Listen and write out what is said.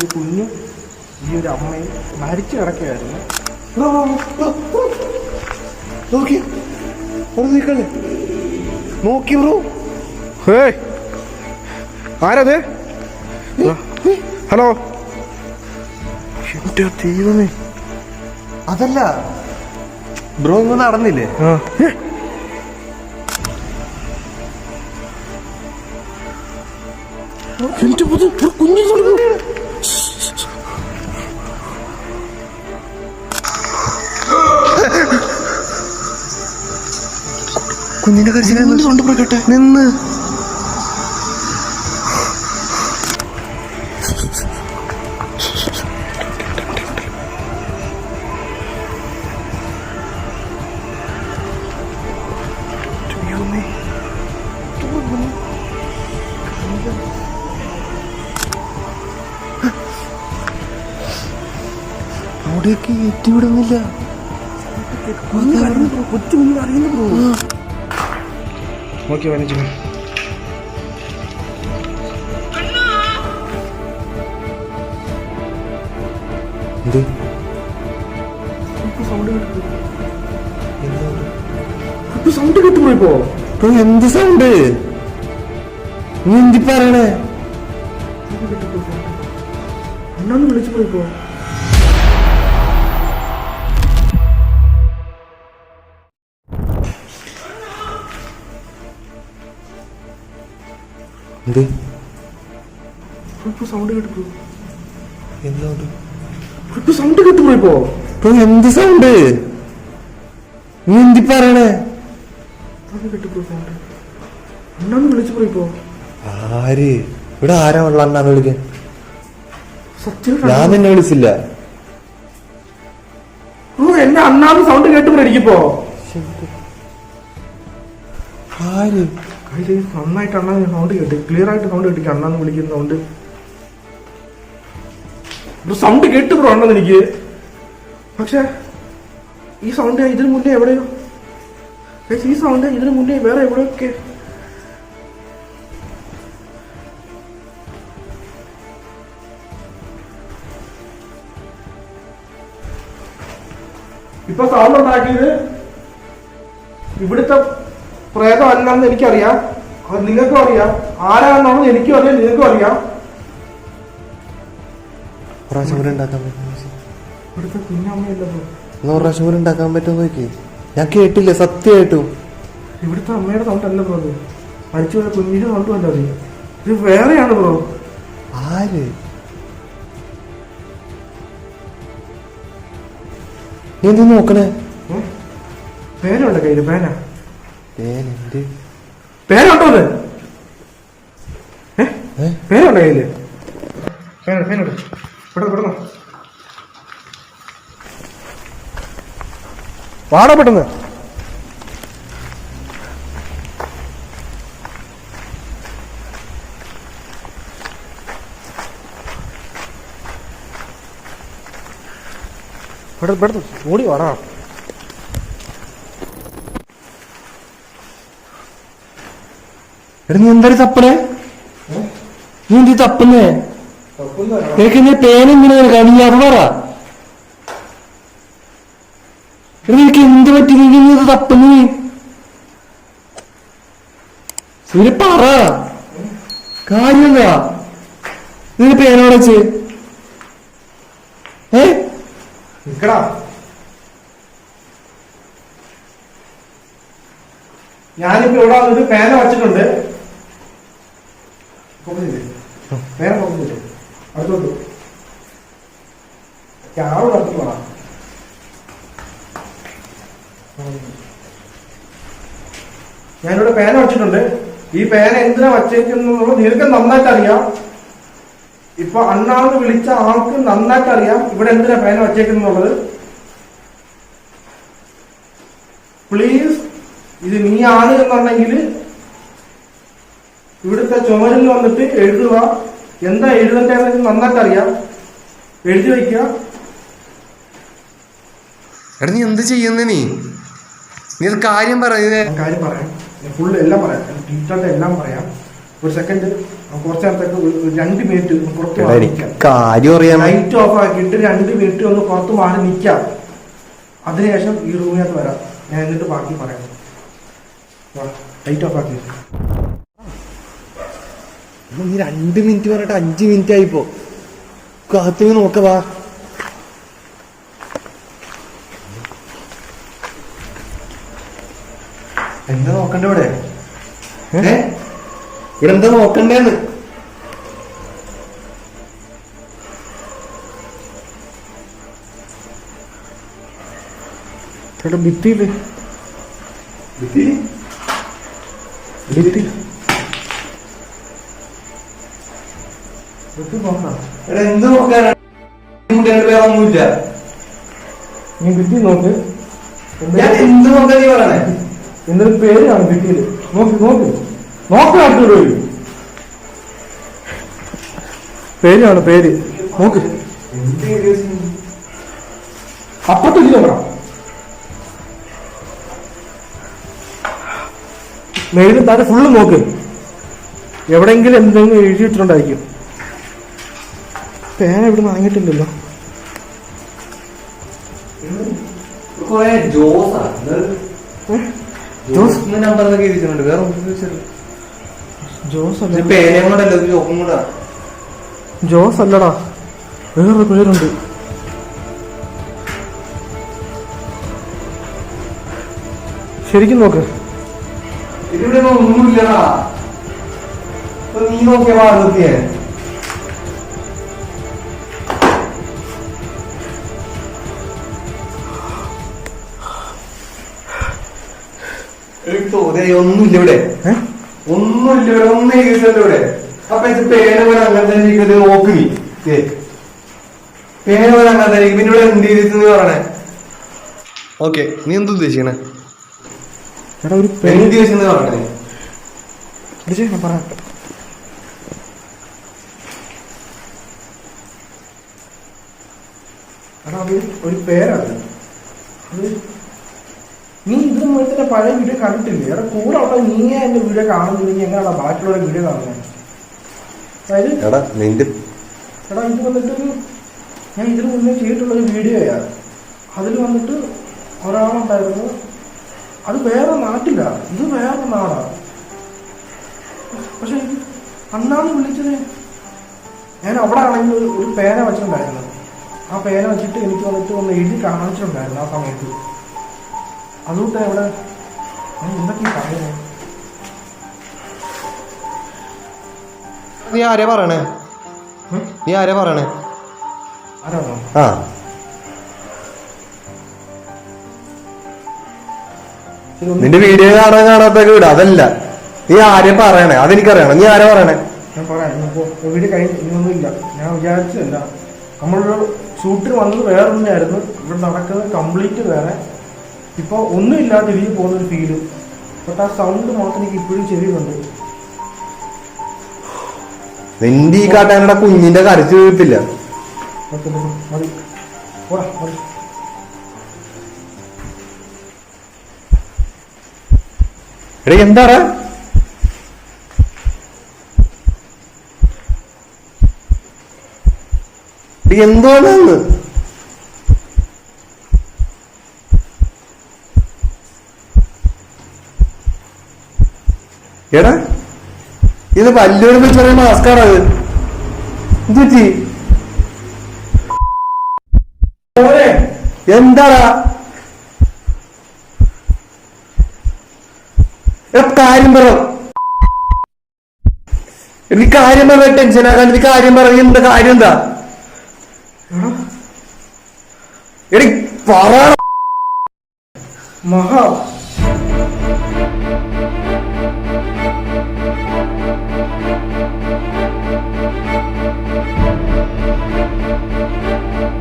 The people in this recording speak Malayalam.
ഒരു കുഞ്ഞ് ഈ ഒരു അമ്മയും മരിച്ചു കിടക്കുകയായിരുന്നു. നോക്കി. നിൽക്കണേ. നോക്കി ബ്രോ. ഹേയ്. ആരത് ഹലോ. എന്റെ ദൈവമേ. അതല്ല. ബ്രോ ഒന്ന് നടന്നില്ലേ? എന്റെ കുഞ്ഞു കുഞ്ഞിന്റെ കരച്ചിൽ നിന്ന് അവിടേക്ക് ഏറ്റിവിടുന്നില്ല. കൊച്ചു മുന്നിൽ അറിയുന്നു ഓക്കെ വനജു എന്ത്? സൗണ്ട് കേട്ടു സൗണ്ട് കേട്ടു ബ്രോ ഇപ്പോ എന്ത് സൗണ്ട് നീ എന്തി പറയണേ? വിളിച്ചു ബ്രോ എന്ത്? സൗണ്ട് കേട്ടു എന്തുകൊണ്ട് ഇപ്പൊ സൗണ്ട് കേട്ടു ഇപ്പോ? ബ്രോ എന്ത് സൗണ്ട് നീ എന്തി പറയണേ? ഇപ്പോ ആര്? ഇവിടെ ആരാ ഉള്ള അണ്ണാന്ന് വിളിക്കാൻ? ഞാൻ നിന്നെ വിളിച്ചില്ല. എന്റെ അണ്ണാന്ന് സൗണ്ട് കേട്ടു എനിക്കിപ്പോ. ആര്? കയ്യിൽ നന്നായിട്ട് അണ്ണാൻ സൗണ്ട് കേട്ടി. ക്ലിയർ ആയിട്ട് സൗണ്ട് കേട്ടി അണ്ണാന്ന് വിളിക്കുന്ന സൗണ്ട് സൗണ്ട് കേട്ടു ബ്രോ അണ്ണെന്ന് എനിക്ക്. പക്ഷെ ഈ സൗണ്ട് ഇതിന് മുന്നേ എവിടെയോ? ഈ സൗണ്ട് ഇതിന് മുന്നേ വേറെ എവിടെയൊക്കെ? ഇപ്പൊ സൗണ്ട് ഉണ്ടാക്കിയത് ഇവിടുത്തെ പ്രേതമല്ലെന്ന് എനിക്കറിയാം. അത് നിങ്ങൾക്കും അറിയാം. ആരാണെന്നാണെന്ന് എനിക്കും അറിയാം. നിങ്ങൾക്കും അറിയാം. ഉണ്ടാക്കാൻ പറ്റുമോ? ഇവിടുത്തെ കുഞ്ഞമ്മയല്ലോ പ്രാവശ്യം കൂടെ ഉണ്ടാക്കാൻ പറ്റുമോ നോക്കി ഞാൻ കേട്ടില്ല സത്യമായിട്ടും. ഇവിടുത്തെ അമ്മയുടെ തൊണ്ടല്ല ബ്രോ അത്? മരിച്ചു പോയ കുഞ്ഞിന്റെ അത് ഇത് വേറെയാണ് ബ്രോ. ആര്? നീ എന്ത് നോക്കണേ? പേനുണ്ട് കയ്യിൽ? പേന? പേനുണ്ടോ അത്? പേരുണ്ടോ ഏ? പേനുണ്ടോ കയ്യിൽ? പേനുണ്ട് പേനുണ്ട് ഇവിടെ ഇവിടെ വാടാ പെട്ടെന്ന്. ഓടി വാടാ. എടാ നീ എന്താ തപ്പണേ? നീ എന്തി തപ്പുന്നേ? എനിക്ക് നീ പേന ഇങ്ങനെ അത് പറ. എനിക്ക് നിനക്ക് എന്ത് പറ്റി? നീ നീ ഇത് തപ്പുന്നു? നീ പറ. കാര്യം നീ പേന വിളിച്ച് ഏ? ഞാനിപ്പോ ഇവിടെ വന്നിട്ട് പേന വച്ചിട്ടുണ്ട്. പേന പൊക്കുന്നില്ലേ? അടുത്തോട്ട്. ക്യാമറ അടുത്ത് വേണം. ഞാനിവിടെ പേന വച്ചിട്ടുണ്ട്. ഈ പേന എന്തിനാ വച്ചേക്കുന്നു നിനക്ക് നന്നായിട്ട് അറിയാം. ഇപ്പൊ അണ്ണാന്ന് വിളിച്ച ആൾക്ക് നന്നായിട്ട് അറിയാം ഇവിടെ എന്തിനാ പേന വച്ചേക്കുന്നുള്ളത് പ്ലീസ് ഇത് നീ ആണ് എന്നുണ്ടെങ്കിൽ ഇവിടുത്തെ ചുമരിൽ വന്നിട്ട് എഴുതുക. എന്താ എഴുതേണ്ടതെന്ന് നന്നായിട്ട് അറിയാം. എഴുതി വയ്ക്കുക എടാ നീ എന്ത് ചെയ്യുന്ന നീ? നീ ഒരു കാര്യം പറയുന്നേ കാര്യം പറയാം. ഫുള്ള് എല്ലാം പറയാം. ഡീറ്റെയിൽഡ് എല്ലാം പറയാം. ഒരു സെക്കൻഡ് കുറച്ച് നേരത്തേക്ക് രണ്ട് മിനിറ്റ് ഒന്ന് പുറത്ത് മാറി നിൽക്കാം കാര്യം അറിയാം ലൈറ്റ് ഓഫ് ആക്കിയിട്ട് രണ്ട് മിനിറ്റ് ഒന്ന് പുറത്ത് മാറി നിൽക്കാം അതിനുശേഷം ഈ റൂമിനകത്ത് വരാം. ഞാൻ എന്നിട്ട് ബാക്കി പറയാം. ലൈറ്റ് ഓഫ് ആക്കി നീ രണ്ട് മിനിറ്റ് പറഞ്ഞിട്ട് അഞ്ച് മിനിറ്റ് ആയിപ്പോ. കാത്തു നോക്കവാ എന്താ നോക്കണ്ട ഇവിടെ? ഇവിടെ എന്താ നോക്കണ്ടേന്ന്? ഭിത്തിയില്ലേ ഭിത്തിയിൽ. ഭിത്തി ഭിത്തി എടാ എന്ത് നീ ഭിത്തി നോക്ക്. ഞാൻ എന്ത് നോക്കാൻ നീ പറയണേ? എന്തൊരു പേരാണ് ഭിത്തിയിൽ നോക്ക് നോക്ക്. നോക്ക് അടുത്തോട് പേരാണ് പേര്. നോക്ക്. അപ്പത്തൊരു നോക്കണം മെയിലും താഴെ ഫുള്ള് നോക്ക്. എവിടെയെങ്കിലും എന്തെങ്കിലും എഴുതി വെച്ചിട്ടുണ്ടായിരിക്കും പേന ഇവിടെ വാങ്ങിയിട്ടില്ലല്ലോ ജോസാ. നമ്പർ എന്നൊക്കെ വേറെ ഒന്നും ചോദിച്ചല്ലോ ജോസ് അല്ല പേനയും കൂടാ ജോസ് അല്ലടാ. വേറൊരു പേരുണ്ട്. ശരിക്കും നോക്ക്. ഇതിവിടെ ഒന്നുമില്ലടാ. നീ നോക്കിയ പാർവതിയെ ഒന്നുമില്ല ഇവിടെ? ഒന്നുമില്ല ഇവിടെ ഒന്നും എഴുതിയിട്ടല്ലോ ഇവിടെ. അപ്പൊ ഇത് പേന പോലെ അങ്ങനെ തന്നെ ഇരിക്കുന്നത് നോക്ക് നീ. ദേ. പേന പോലെ അങ്ങനെ തന്നെ. പിന്നെ ഇവിടെ എന്ത് ചെയ്തിട്ട് നീ പറയണേ? ഓക്കെ നീ എന്ത് ഉദ്ദേശിക്കണേ? എടാ ഒരു പേര് ഉദ്ദേശിക്കുന്നത് പറയണേ? പറയാം. എടാ ഒരു പേരാണ്. നീ ഇതിന് മുന്നേ തന്നെ പഴയ വീഡിയോ കണ്ടിട്ടില്ലേ? എടാ കൂടെ ഉള്ള നീയേ എന്റെ വീഡിയോ കാണുന്നില്ലെങ്കിൽ എങ്ങനെയാണ് ബാക്കിയുള്ള വീഡിയോ കാണുന്നത് അതായത് എടാ നിന്റെ എടാ ഇത് വന്നിട്ടൊരു ഞാൻ ഇതിന് മുന്നേ ചെയ്തിട്ടുള്ളൊരു വീഡിയോയാണ് അതിൽ വന്നിട്ട് ഒരാളുണ്ടായിരുന്നു. അത് വേറെ നാട്ടില്ല ഇത് വേറെ നാടാ. പക്ഷെ അന്നാണ് വിളിച്ചത് ഞാൻ അവിടെ ആണെങ്കിൽ ഒരു പേന വെച്ചിട്ടുണ്ടായിരുന്നു. ആ പേന വെച്ചിട്ട് എനിക്ക് വന്നിട്ട് ഒന്ന് എഴുതി കാണിച്ചിട്ടുണ്ടായിരുന്നു ആ സമയത്ത്. അതുകൊണ്ട് അവിടെ ഞാൻ എന്തൊക്കെ പറയുന്നത് നീ ആരെ പറയണേ? നീ ആരെ പറയണേ? ആരാണോ ആ. നിന്റെ വീഡിയോ കാണാൻ കാണാത്ത വിട. അതല്ല. നീ ആരെ പറയണേ? അതെനിക്കറിയണം. നീ ആരെ പറയണേ? ഞാൻ പറയാം. ഇന്നിപ്പോ വീഡിയോ കഴിഞ്ഞ് ഇനിയൊന്നുമില്ല ഞാൻ വിചാരിച്ചതല്ല. നമ്മളൊരു ഷൂട്ടിന് വന്നത് വേറെ ഒന്നായിരുന്നു ഇവിടെ നടക്കുന്നത് കംപ്ലീറ്റ് വേറെ. ഇപ്പൊ ഒന്നുമില്ലാതെ രീതിയിൽ പോകുന്ന ഒരു ഫീൽ ബട്ട് ആ സൗണ്ട് മാത്രം എനിക്ക് ഇപ്പോഴും ചെറിയുന്നുണ്ട് നിന്റെ ഈ കാട്ടാനയുടെ കുഞ്ഞിന്റെ കരച്ചു മതി പോടാ മതി. എടാ എന്താടാ? എന്തോന്ന് എടാ ഇത് വല്യൊരു ചെറിയ മാസ്കാണ് അത് എന്ത് പറ്റി. പോരെ എന്താടാ? കാര്യം പറ. എനിക്ക് കാര്യം പറ ടെൻഷൻ എനിക്ക് കാര്യം പറഞ്ഞ എന്താ കാര്യം എന്താ? എടി പറ. മഹാ.